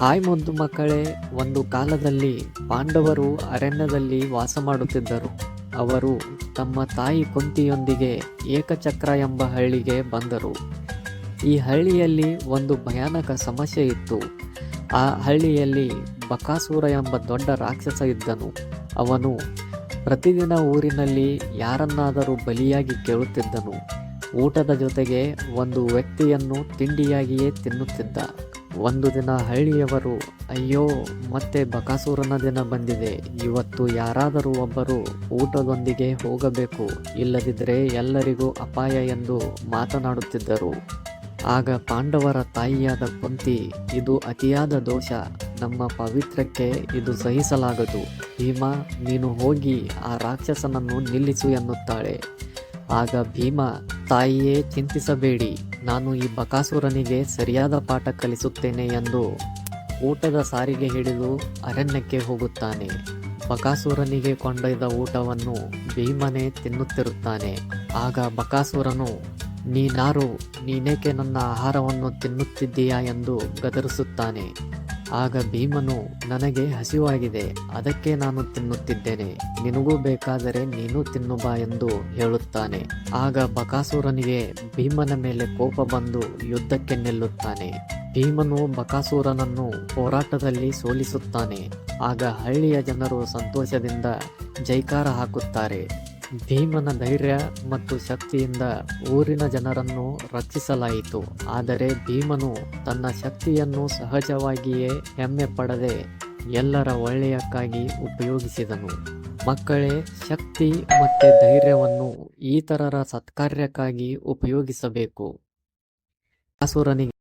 Hi ಮುದ್ದು ಮಕ್ಕಳೇ, ಒಂದು ಕಾಲದಲ್ಲಿ ಪಾಂಡವರು ಅರಣ್ಯದಲ್ಲಿ ವಾಸ ಮಾಡುತ್ತಿದ್ದರು. ಅವರು ತಮ್ಮ ತಾಯಿ ಕುಂತಿಯೊಂದಿಗೆ ಏಕಚಕ್ರ ಎಂಬ ಹಳ್ಳಿಗೆ ಬಂದರು. ಈ ಹಳ್ಳಿಯಲ್ಲಿ ಒಂದು ಭಯಾನಕ ಸಮಸ್ಯೆ ಇತ್ತು. ಆ ಹಳ್ಳಿಯಲ್ಲಿ ಬಕಾಸೂರ ಎಂಬ ದೊಡ್ಡ ರಾಕ್ಷಸ ಇದ್ದನು. ಅವನು ಪ್ರತಿದಿನ ಊರಿನಲ್ಲಿ ಯಾರನ್ನಾದರೂ ಬಲಿಯಾಗಿ ಕೇಳುತ್ತಿದ್ದನು. ಊಟದ ಜೊತೆಗೆ ಒಂದು ವ್ಯಕ್ತಿಯನ್ನು ತಿಂಡಿಯಾಗಿಯೇ ತಿನ್ನುತ್ತಿದ್ದ. ಒಂದು ದಿನ ಹಳ್ಳಿಯವರು, ಅಯ್ಯೋ, ಮತ್ತೆ ಬಕಾಸೂರನ ದಿನ ಬಂದಿದೆ. ಇವತ್ತು ಯಾರಾದರೂ ಒಬ್ಬರು ಊಟದೊಂದಿಗೆ ಹೋಗಬೇಕು. ಇಲ್ಲದಿದ್ದರೆ ಎಲ್ಲರಿಗೂ ಅಪಾಯ ಎಂದು ಮಾತನಾಡುತ್ತಿದ್ದರು. ಆಗ ಪಾಂಡವರ ತಾಯಿಯಾದ ಕುಂತಿ, ಇದು ಅತಿಯಾದ ದೋಷ. ನಮ್ಮ ಪವಿತ್ರಕ್ಕೆ ಇದು ಸಹಿಸಲಾಗದು. ಭೀಮ, ನೀನು ಹೋಗಿ ಆ ರಾಕ್ಷಸನನ್ನು ನಿಲ್ಲಿಸು ಎನ್ನುತ್ತಾಳೆ. ಆಗ ಭೀಮ, ತಾಯಿಯೇ, ಚಿಂತಿಸಬೇಡಿ. ನಾನು ಈ ಬಕಾಸುರನಿಗೆ ಸರಿಯಾದ ಪಾಠ ಕಲಿಸುತ್ತೇನೆ ಎಂದು ಊಟದ ಸಾರಿಗೆ ಹಿಡಿದು ಅರಣ್ಯಕ್ಕೆ ಹೋಗುತ್ತಾನೆ. ಬಕಾಸುರನಿಗೆ ಕೊಂಡೊಯ್ದ ಊಟವನ್ನು ಭೀಮನೆ ತಿನ್ನುತ್ತಿರುತ್ತಾನೆ. ಆಗ ಬಕಾಸುರನು, ನೀನಾರು, ನೀನೇಕೆ ನನ್ನ ಆಹಾರವನ್ನು ತಿನ್ನುತ್ತಿದ್ದೀಯಾ? ಎಂದು ಗದರಿಸುತ್ತಾನೆ. ಆಗ ಭೀಮನು, ನನಗೆ ಹಸಿವಾಗಿದೆ, ಅದಕ್ಕೆ ನಾನು ತಿನ್ನುತ್ತಿದ್ದೇನೆ. ನಿನಗೂ ಬೇಕಾದರೆ ನೀನು ತಿನ್ನು ಬಾ ಎಂದು ಹೇಳುತ್ತಾನೆ. ಆಗ ಬಕಾಸುರನಿಗೆ ಭೀಮನ ಮೇಲೆ ಕೋಪ ಬಂದು ಯುದ್ಧಕ್ಕೆ ನಿಲ್ಲುತ್ತಾನೆ. ಭೀಮನು ಬಕಾಸುರನನ್ನು ಹೋರಾಟದಲ್ಲಿ ಸೋಲಿಸುತ್ತಾನೆ. ಆಗ ಹಳ್ಳಿಯ ಜನರು ಸಂತೋಷದಿಂದ ಜೈಕಾರ ಹಾಕುತ್ತಾರೆ. ಭೀಮನ ಧೈರ್ಯ ಮತ್ತು ಶಕ್ತಿಯಿಂದ ಊರಿನ ಜನರನ್ನು ರಕ್ಷಿಸಲಾಯಿತು. ಆದರೆ ಭೀಮನು ತನ್ನ ಶಕ್ತಿಯನ್ನು ಸಹಜವಾಗಿಯೇ ಹೆಮ್ಮೆ ಪಡದೆ ಎಲ್ಲರ ಒಳ್ಳೆಯಕ್ಕಾಗಿ ಉಪಯೋಗಿಸಿದನು. ಮಕ್ಕಳೇ, ಶಕ್ತಿ ಮತ್ತು ಧೈರ್ಯವನ್ನು ಇತರರ ಸತ್ಕಾರ್ಯಕ್ಕಾಗಿ ಉಪಯೋಗಿಸಬೇಕು. ಅಸುರನಿಗೆ